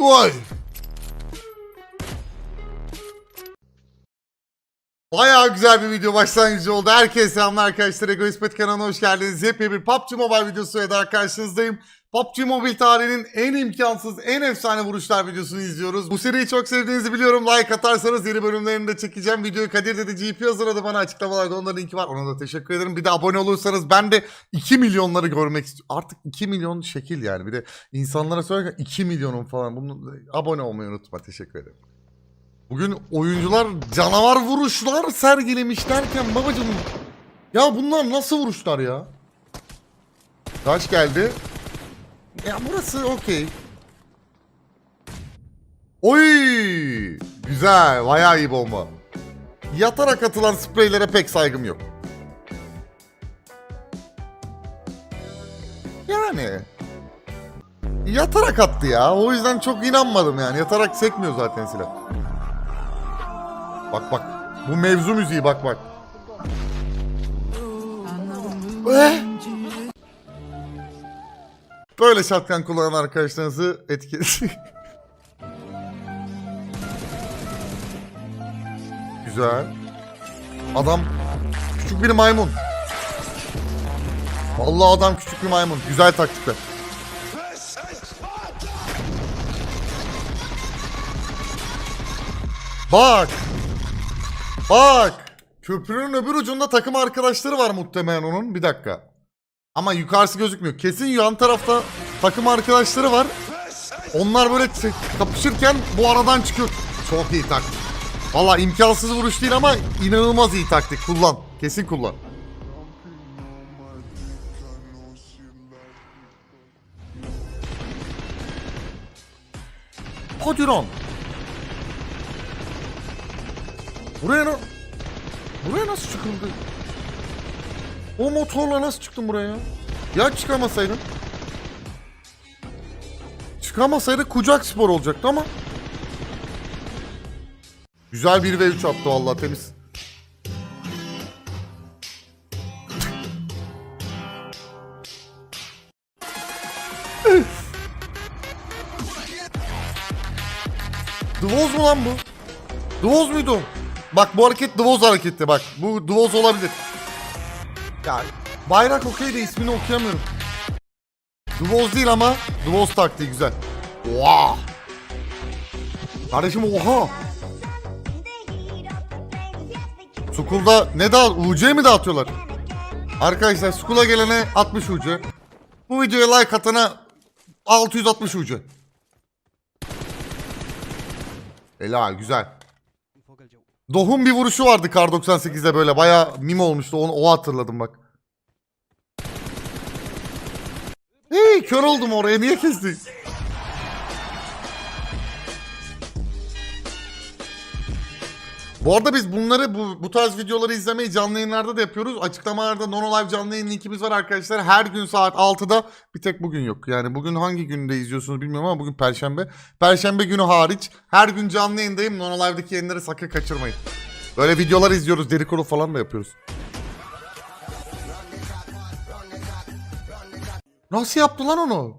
Vay. Bayağı güzel bir video başlangıcı oldu. Herkese selamlar arkadaşlar. Egoist Pet kanalına hoş geldiniz. Yepyeni bir PUBG Mobile videosuyla daha karşınızdayım. PUBG Mobile tarihinin en imkansız, en efsane vuruşlar videosunu izliyoruz. Bu seriyi çok sevdiğinizi biliyorum. Like atarsanız yeni bölümlerini de çekeceğim. Videoyu Kadir dedi GP hazırladı bana açıklamalarda da linki var. Ona da teşekkür ederim. Bir de abone olursanız ben de 2 milyonları görmek istiyorum. Artık 2 milyon şekil yani. Bir de insanlara söylerken 2 milyonum falan. Bunu abone olmayı unutma. Teşekkür ederim. Bugün oyuncular canavar vuruşlar sergilemiş derken babacım ya bunlar nasıl vuruşlar ya? Taş geldi. Ya burası okey. Oy! Güzel, bayağı iyi bomba. Yatarak atılan spreylere pek saygım yok. Yani yatarak attı ya. O yüzden çok inanmadım yani. Yatarak sekmiyor zaten silah. Bak bak. Bu mevzu müziği bak bak. Eh! Böyle şatkan kullanan arkadaşlarınızı etkili. Güzel. Adam küçük bir maymun. Vallahi adam küçük bir maymun. Güzel taktikler. Bak. Bak. Köprünün öbür ucunda takım arkadaşları var muhtemelen onun. Bir dakika. Ama yukarısı gözükmüyor. Kesin yan tarafta takım arkadaşları var. Onlar böyle kapışırken bu aradan çıkıyor. Çok iyi taktik. Valla imkansız vuruş değil ama inanılmaz iyi taktik. Kullan. Kesin kullan. Hadi lan. Buraya na- Buraya nasıl çıkıldı? O motorla nasıl çıktın buraya? Ya çıkamasaydın? Çıkamasaydı kucak spor olacaktı ama. Güzel bir ve 3 attı vallahi temiz. Dvoz mu lan bu? Dvoz muydu? Bak bu hareket Dvoz hareketi bak. Bu Dvoz olabilir. Ya bayrak okey de ismini okuyamıyorum. Dvoz değil ama Dvoz taktiği güzel. Oha. Kardeşim oha. Sukul'da ne dağıt? UC mi dağıtıyorlar? Arkadaşlar Sukul'a gelene 60 UC. Bu videoya like atana 660 UC. Helal güzel. Doh'un bir vuruşu vardı Kar 98'de böyle baya mim olmuştu onu o hatırladım bak. Hey kör oldum oraya niye kestin? Bu arada biz bunları bu, bu tarz videoları izlemeyi canlı yayınlarda da yapıyoruz. Açıklamalarda Nono Live canlı yayın linkimiz var arkadaşlar. Her gün saat 6'da bir tek bugün yok. Yani bugün hangi günde izliyorsunuz bilmiyorum ama bugün Perşembe. Perşembe günü hariç her gün canlı yayındayım. Nono Live'daki yayınları sakın kaçırmayın. Böyle videolar izliyoruz. Dedikodu falan da yapıyoruz. Nasıl yaptı lan onu?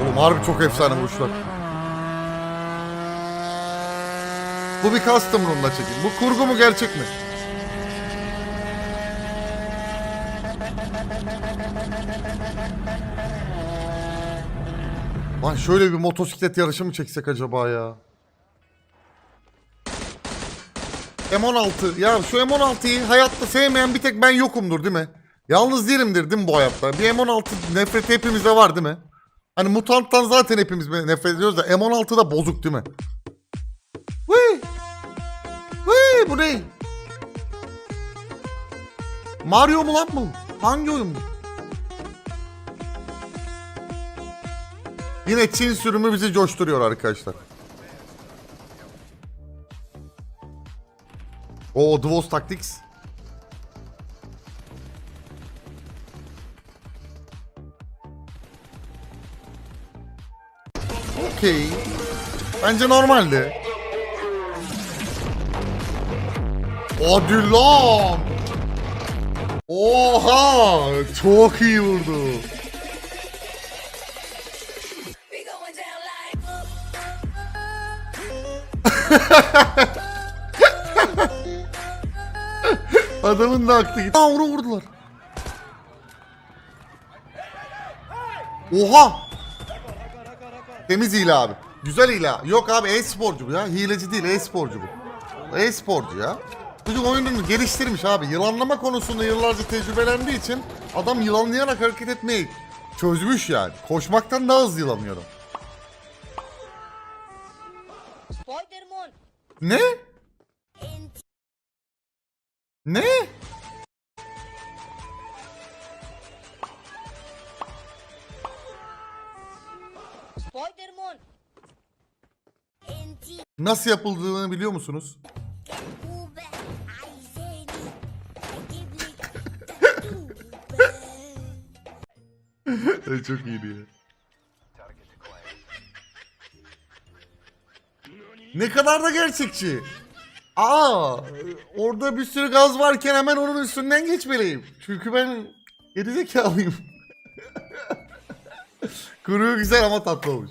Oğlum harbi çok efsane vuruşlar. Bu bir custom room'da çekim. Bu kurgu mu gerçek mi? Lan şöyle bir motosiklet yarışı mı çeksek acaba ya? M16 ya şu M16'yı hayatta sevmeyen bir tek ben yokumdur değil mi? Yalnız değilimdir değil mi bu hayatta? Bir M16 nefreti hepimizde var değil mi? Hani mutanttan zaten hepimiz nefret ediyoruz da M16 da bozuk değil mi? Vıy! Vıy bu ne? Mario mu lan bu? Hangi oyun bu? Yine Çin sürümü bizi coşturuyor arkadaşlar. O Dvoz Tactics. Okey. Bence normaldi. Hadi lan. Oha! Çok iyi vurdu. Adamın da aklı gitti. Aa onu vurdular. Oha! Temiz hile abi. Güzel hile. Yok abi e-sporcu bu ya. Hileci değil e-sporcu bu. E-sporcu ya. Çocuk oyununu geliştirmiş abi. Yılanlama konusunda yıllarca tecrübelendiği için adam yılanlayarak hareket etmeyi çözmüş yani. Koşmaktan daha hızlı yılanıyor adam. Spider-Man. Ne? Ne? Spider-Man. Nasıl yapıldığını biliyor musunuz? Çok iyiydi ya. Ne kadar da gerçekçi. Aa, orada bir sürü gaz varken hemen onun üstünden geçmeliyim. Çünkü ben gerizekalıyım. Kuru güzel ama tatlı olmuş.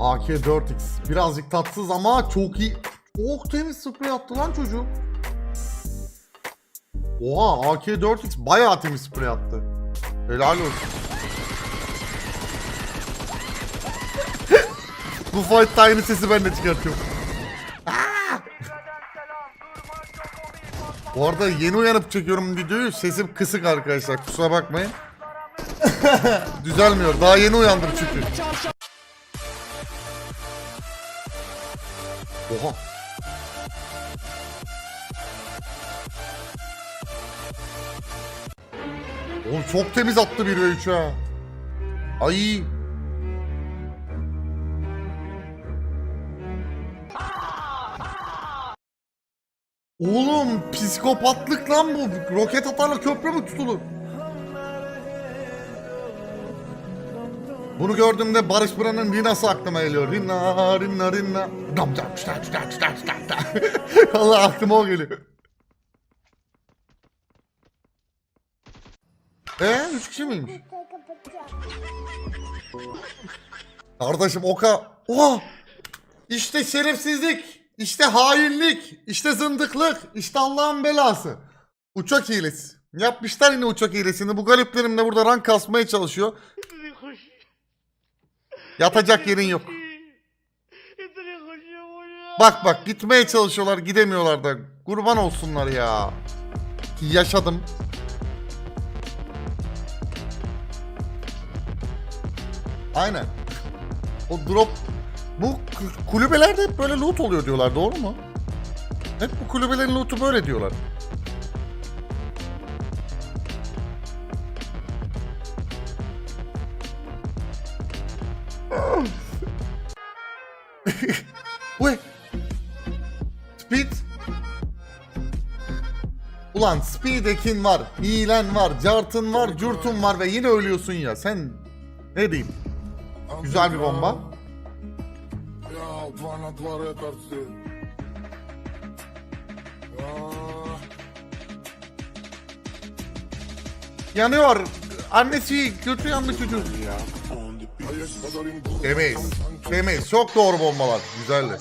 AK-4X birazcık tatsız ama çok iyi. Çok temiz sprey attı lan çocuk. Oha AK-4X bayağı temiz sprey attı. Helal olsun. Bu fight aynı sesi ben de çıkartıyorum. Bu arada yeni uyanıp çekiyorum videoyu. Sesim kısık arkadaşlar. Kusura bakmayın. Düzelmiyor. Daha yeni uyandım çünkü. Oha. Oğlum çok temiz attı 1 ve 3 ha. Ay. Oğlum psikopatlık lan bu. Roket atarla köprü mü tutulur? Bunu gördüğümde Barış Pıra'nın Rina'sı aklıma geliyor. Rina, Rina, Rina. Dam dam çta çta çta çta çta. Allah aklıma o geliyor. Ee, üç kişi miymiş? Kardeşim Oka. Oha! İşte şerefsizlik, işte hainlik, işte zındıklık, işte Allah'ın belası. Uçak hilesi. Yapmışlar yine uçak hilesini. Bu galiplerim de burada rank kasmaya çalışıyor. Yatacak yerin yok. Bak bak gitmeye çalışıyorlar gidemiyorlar da. Kurban olsunlar ya. Yaşadım. Aynen. O drop bu kulübelerde hep böyle loot oluyor diyorlar doğru mu? Hep bu kulübelerin loot'u böyle diyorlar. Uy. Speed. Ulan Speed'ekin var, hilen var, cartın var, curtun var ve yine ölüyorsun ya. Sen ne diyeyim? Güzel bir bomba Ja, два на два реперси. Yanıyor. Annesi kötü yandı çocuğu. A jest padarim gór. Demeyiz. Demeyiz. Çok doğru bombalar. Güzeldi.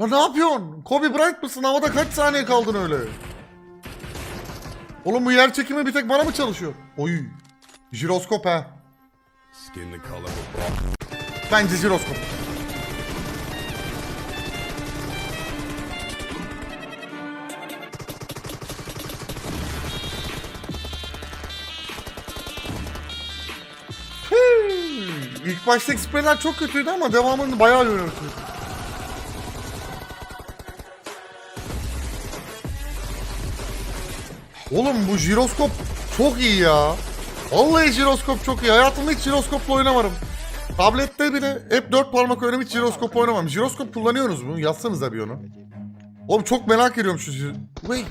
Lan ne yapıyorsun? Kobe Bryant mısın? Havada kaç saniye kaldın öyle? Oğlum bu yer çekimi bir tek bana mı çalışıyor? Oy. Jiroskop ha. Bence jiroskop. İlk baştaki spreyler çok kötüydü ama devamını bayağı yönetiyor. Oğlum bu jiroskop çok iyi ya. Vallahi jiroskop çok iyi. Hayatımda hiç jiroskopla oynamadım. Tablette bile hep dört parmak oynadım hiç jiroskop oynamam. Jiroskop kullanıyorsunuz mu? Yazsanıza bir onu. Oğlum çok merak ediyorum şu... Uy.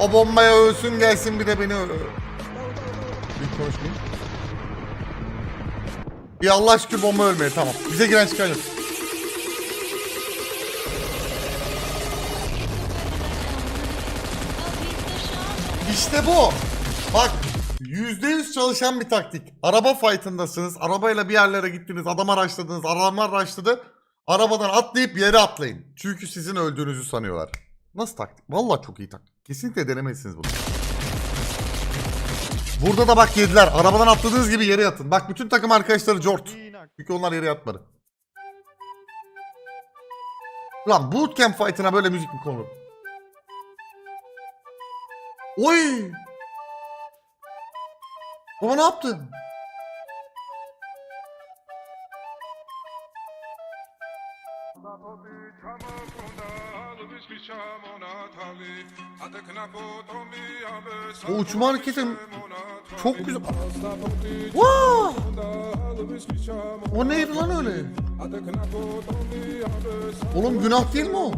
O bombaya ölsün gelsin bir de beni... Bir konuşmayayım. Ya Allah aşkına bomba ölmeye tamam. Bize giren çıkan yok. İşte bu. Bak %100 çalışan bir taktik. Araba fight'ındasınız. Arabayla bir yerlere gittiniz. Adam araçladınız. Adamlar araçladı. Arabadan atlayıp yere atlayın. Çünkü sizin öldüğünüzü sanıyorlar. Nasıl taktik? Vallahi çok iyi taktik. Kesinlikle denemelisiniz bunu. Burada da bak yediler. Arabadan atladığınız gibi yere yatın. Bak bütün takım arkadaşları cort. Çünkü onlar yere yatmadı. Lan bootcamp fight'ına böyle müzik mi konur? Oy! Baba ne yaptın? O uçma hareketi çok güzel. Wow! O neydi lan öyle? Oğlum günah değil mi o?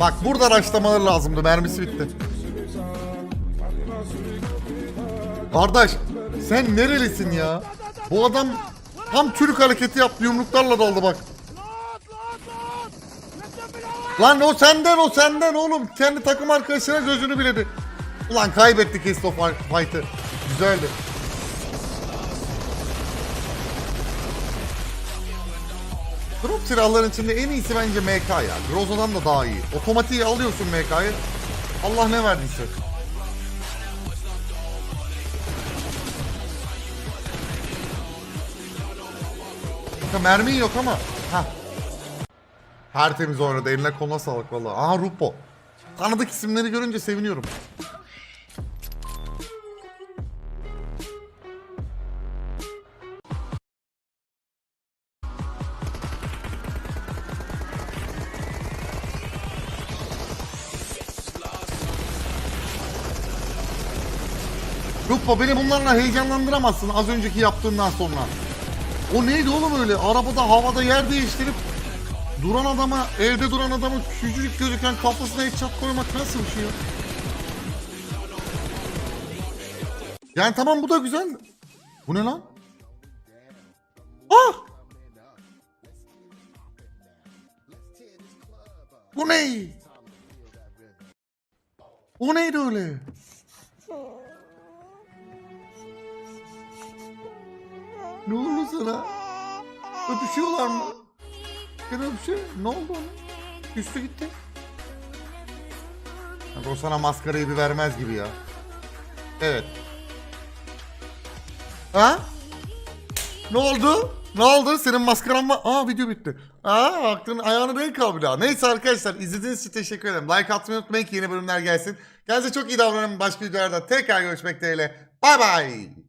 Bak burada araçlamaları lazımdı. Mermisi bitti. Kardeş sen nerelisin ya? Bu adam tam Türk hareketi yaptı yumruklarla daldı bak. Lan o senden o senden oğlum. Kendi takım arkadaşına gözünü biledi. Ulan kaybettik Kesto fight'ı. Güzeldi. Drop silahların içinde en iyisi bence MK ya. Groza'dan da daha iyi. Otomatiği alıyorsun MK'yı. Allah ne verdiyse. Mermin yok ama. Ha. Her temiz oynadı. Eline koluna sağlık valla. Aha Rupo. Tanıdık isimleri görünce seviniyorum. Rupo beni bunlarla heyecanlandıramazsın az önceki yaptığından sonra. O neydi oğlum öyle? Arabada havada yer değiştirip duran adama, evde duran adamın küçücük gözüken kafasına headshot koymak nasıl bir şey ya? Yani tamam bu da güzel. Bu ne lan? Ah! Bu ne? O neydi öyle? Ne oldu sana? Öpüşüyorlar mı? Gene öpüşüyor. Ne oldu ona? Üstü gitti. Bak o sana maskarayı bir vermez gibi ya. Evet. Ha? Ne oldu? Ne oldu? Senin maskaran mı? Aa video bitti. Aa aklın ayağını renk al bir daha. Neyse arkadaşlar izlediğiniz için teşekkür ederim. Like atmayı unutmayın ki yeni bölümler gelsin. Kendinize çok iyi davranın. Başka videolarda tekrar görüşmek dileğiyle. Bay bay.